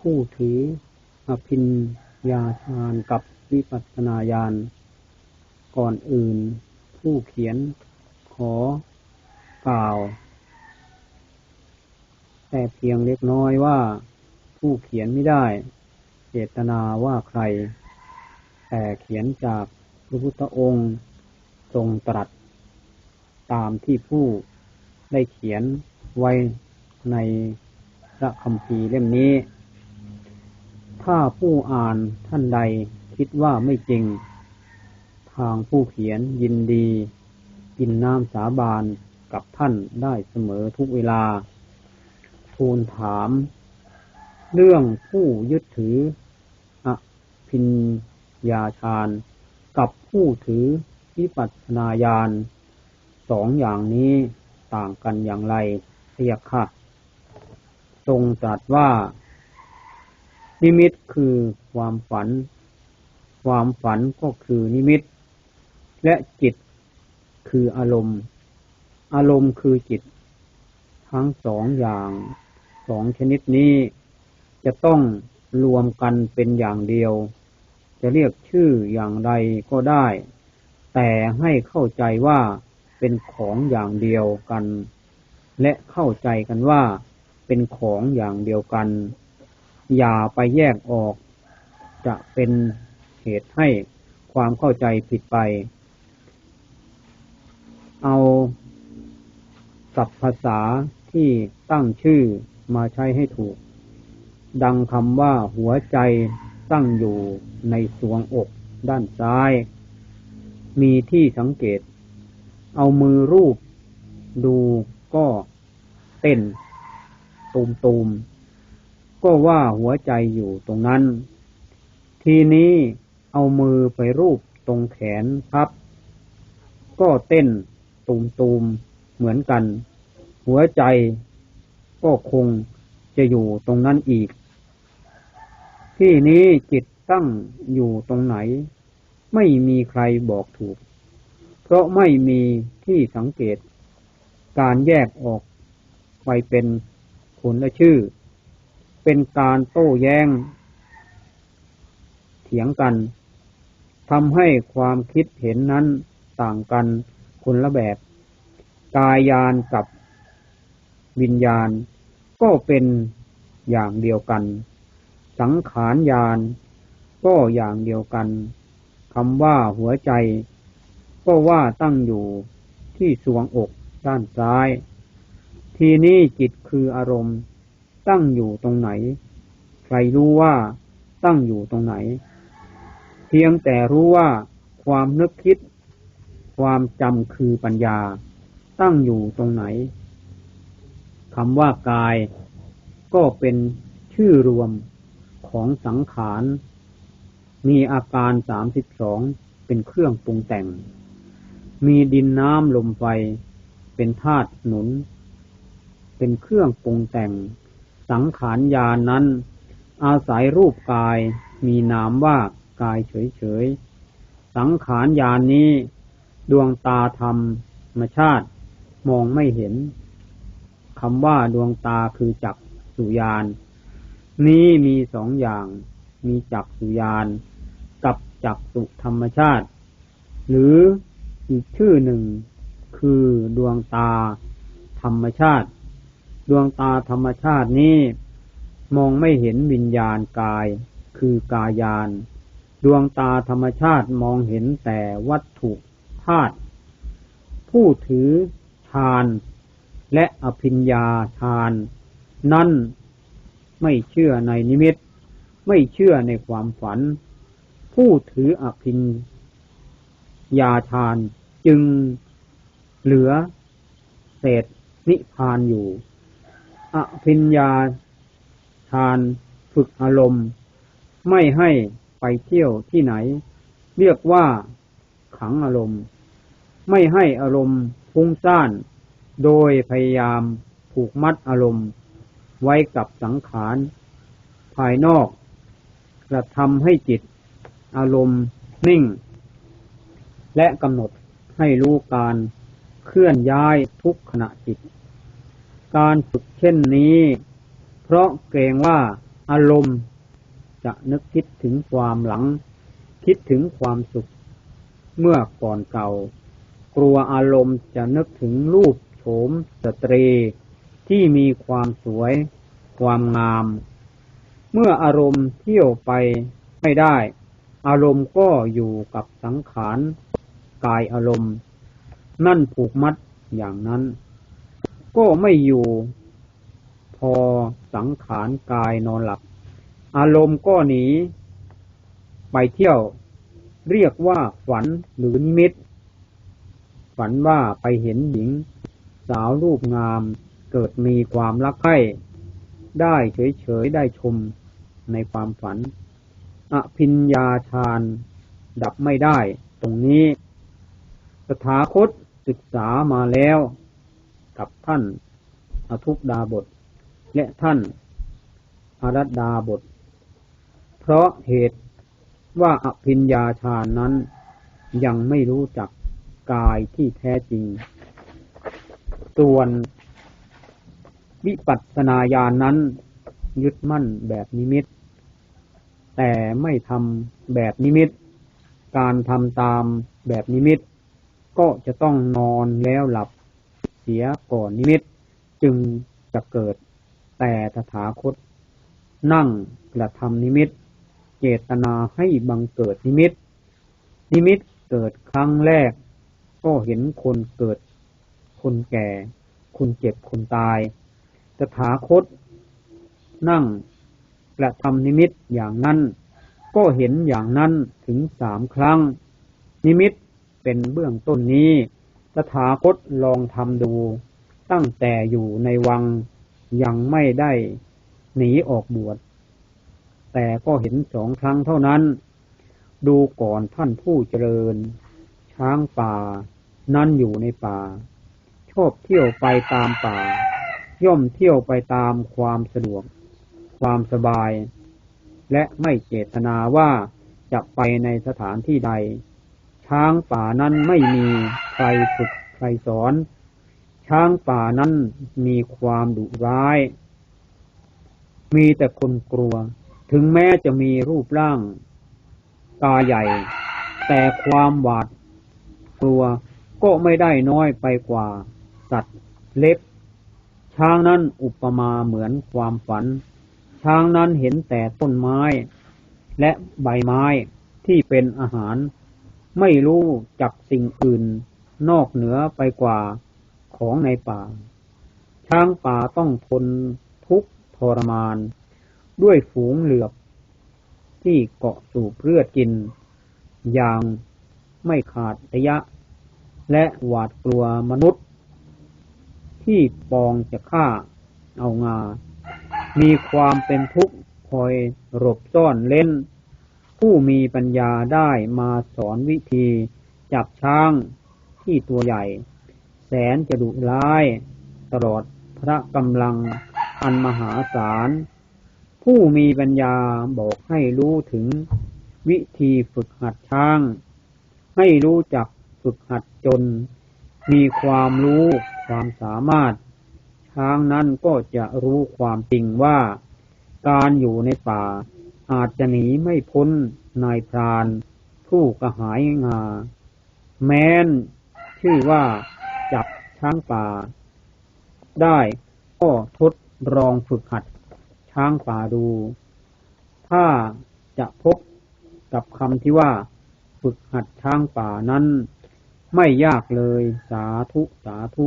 ผู้ถืออภินญาฌานกับวิปัสสนาญาณ ก่อนอื่น ผู้เขียนขอกล่าว แต่เพียงเล็กน้อยว่า ผู้เขียนไม่ได้ เจตนาว่าใคร แต่เขียนจากพระพุทธองค์ทรงตรัส ตามที่ผู้ได้เขียนไว้ในพระคัมภีร์เล่มนี้ ถ้าผู้อ่านท่านใดคิดว่าไม่จริง ทางผู้เขียนยินดี กินน้ำสาบานกับท่านได้เสมอทุกเวลา ทูลถาม เรื่องผู้ยึดถืออภินญาฌานกับผู้ถือวิปัสสนาญาณสองอย่างนี้ต่างกันอย่างไรเรียค่ะ ทรงตรัสว่า นิมิตคือความฝัน ความฝันก็คือนิมิต และจิตคืออารมณ์ อารมณ์คือจิต ทั้งสองอย่างสองชนิดนี้ จะต้องรวมกันเป็นอย่างเดียว จะเรียกชื่ออย่างไรก็ได้ แต่ให้เข้าใจว่าเป็นของอย่างเดียวกัน และเข้าใจกันว่าเป็นของอย่างเดียวกัน อย่าไปแยกออก จะเป็นเหตุให้ความเข้าใจผิดไป เอาศัพท์ภาษาที่ตั้งชื่อมาใช้ให้ถูก ดังคำว่าหัวใจตั้งอยู่ในสวงอกด้านซ้าย มีที่สังเกต เอามือรูปดูก็เต้นตูมตูมๆ ก็ว่าหัวใจอยู่ตรงนั้น ทีนี้เอามือไปรูปตรงแขนพับ ก็เต้นตูมตูมๆเหมือนกัน หัวใจก็คงจะอยู่ตรงนั้นอีก ที่นี้จิตตั้งอยู่ตรงไหน ไม่มีใครบอกถูก เพราะไม่มีที่สังเกต การแยกออกไปเป็นคนละชื่อ เป็นการโต้แย้ง เถียงกันทำให้ความคิดเห็นนั้นต่างกันคนละแบบ กายยานกับวิญญาณ ก็เป็นอย่างเดียวกัน สังขารยานก็อย่างเดียวกันคำว่าหัวใจ ก็ว่าตั้งอยู่ที่สวงอกด้านซ้าย ทีนี้จิตคืออารมณ์ ตั้งอยู่ตรงไหน ใครรู้ว่าตั้งอยู่ตรงไหน เพียงแต่รู้ว่าความนึกคิด ความจำคือปัญญา ตั้งอยู่ตรงไหนคำว่ากาย ก็เป็นชื่อรวมของสังขาร มีอาการสามสิบสองเป็นเครื่องปรุงแต่ง มีดินน้ำลมไฟ เป็นธาตุหนุน เป็นเครื่องปรุงแต่ง สังขารญาณนั้น อาศัยรูปกายมีนามว่ากายเฉยๆ สังขารญาณนี้ ดวงตาธรรมชาติมองไม่เห็นคำว่าดวงตาคือจักสุญานนี้มีสองอย่าง มีจักสุญานกับจักสุธรรมชาติ หรืออีกชื่อหนึ่งคือดวงตาธรรมชาติ ดวงตาธรรมชาตินี้ มองไม่เห็นวิญญาณกาย คือกายาน ดวงตาธรรมชาติมองเห็นแต่วัตถุธาตุผู้ถือฌานและอภิญญาฌานนั่นไม่เชื่อในนิมิต ไม่เชื่อในความฝัน ผู้ถืออภิญญาฌานจึงเหลือเศษนิพพานอยู่ อภิญญาฌานฝึกอารมณ์ ไม่ให้ไปเที่ยวที่ไหน เรียกว่าขังอารมณ์ ไม่ให้อารมณ์ฟุ้งซ่าน โดยพยายามผูกมัดอารมณ์ ไว้กับสังขาร ภายนอกกระทำให้จิต อารมณ์นิ่ง และกำหนดให้รู้การเคลื่อนย้ายทุกขณะจิต การฝึกเช่นนี้ เพราะเกรงว่าอารมณ์จะนึกคิดถึงความหลัง คิดถึงความสุข เมื่อก่อนเก่า กลัวอารมณ์จะนึกถึงรูปโฉมสตรี ที่มีความสวย ความงาม เมื่ออารมณ์เที่ยวไปไม่ได้ อารมณ์ก็อยู่กับสังขารกายอารมณ์ นั่นผูกมัดอย่างนั้น ก็ไม่อยู่ พอสังขารกายนอนหลับ อารมณ์ก็หนี ไปเที่ยว เรียกว่าฝันหรือนิมิต ฝันว่าไปเห็นหญิง สาวรูปงามเกิดมีความรักใคร่ได้เฉยๆ ได้ชมในความฝัน อภิญญาฌานดับไม่ได้ ตรงนี้ สถาคตศึกษามาแล้ว กับท่านอทุกดาบท และท่านอารัตดาบท เพราะเหตุว่าอภิญญาฌานนั้นยังไม่รู้จักกายที่แท้จริง ส่วนวิปัสสนาญาณนนั้นยึดมั่นแบบนิมิต แต่ไม่ทำแบบนิมิต การทำตามแบบนิมิต ก็จะต้องนอนแล้วหลับ เสียก่อนนิมิต จึงจะเกิด แต่ตถาคต นั่งกระทำนิมิต เจตนาให้บังเกิดนิมิต นิมิตเกิดครั้งแรก ก็เห็นคนเกิด คนแก่ คนเจ็บ คนตาย ตถาคต นั่งกระทำนิมิตอย่างนั้น ก็เห็นอย่างนั้นถึงสามครั้ง นิมิตเป็นเบื้องต้นนี้ ตถาคตลองทำดู ตั้งแต่อยู่ในวังยังไม่ได้หนีออกบวช แต่ก็เห็นสองครั้งเท่านั้น ดูก่อนท่านผู้เจริญ ช้างป่า นั่นอยู่ในป่า ชอบเที่ยวไปตามป่า ย่อมเที่ยวไปตามความสะดวก ความสบาย และไม่เจตนาว่าจะไปในสถานที่ใด ช้างป่านั้นไม่มีใครฝึกใครสอน ช้างป่านั้นมีความดุร้าย มีแต่คนกลัว ถึงแม้จะมีรูปร่าง ตาใหญ่ แต่ความหวาดกลัวก็ไม่ได้น้อยไปกว่า สัตว์เล็ก ช้างนั้นอุปมาเหมือนความฝัน ช้างนั้นเห็นแต่ต้นไม้ และใบไม้ที่เป็นอาหาร ไม่รู้จักสิ่งอื่นนอกเหนือไปกว่าของในป่า ช้างป่าต้องทนทุกข์ทรมาน ด้วยฝูงเหลือบ ที่เกาะสูบเลือดกิน อย่างไม่ขาดระยะ และหวาดกลัวมนุษย์ ที่ปองจะฆ่าเอางา มีความเป็นทุกข์คอยหลบซ่อนเล่น ผู้มีปัญญาได้มาสอนวิธี จับช้างที่ตัวใหญ่ แสนจะดุร้าย ตลอดพระกำลังอันมหาศาล ผู้มีปัญญาบอกให้รู้ถึงวิธีฝึกหัดช้าง ให้รู้จักฝึกหัดจน มีความรู้ความสามารถ ช้างนั้นก็จะรู้ความจริงว่า การอยู่ในป่า อาจจะหนีไม่พ้นนายพราน ผู้กระหายงา แม้น ชื่อว่าจับช้างป่า ได้ก็ทดลองฝึกหัด ช้างป่าดู ถ้าจะพบกับคำที่ว่า ฝึกหัดช้างป่านั้น ไม่ยากเลยสาธุสาธุ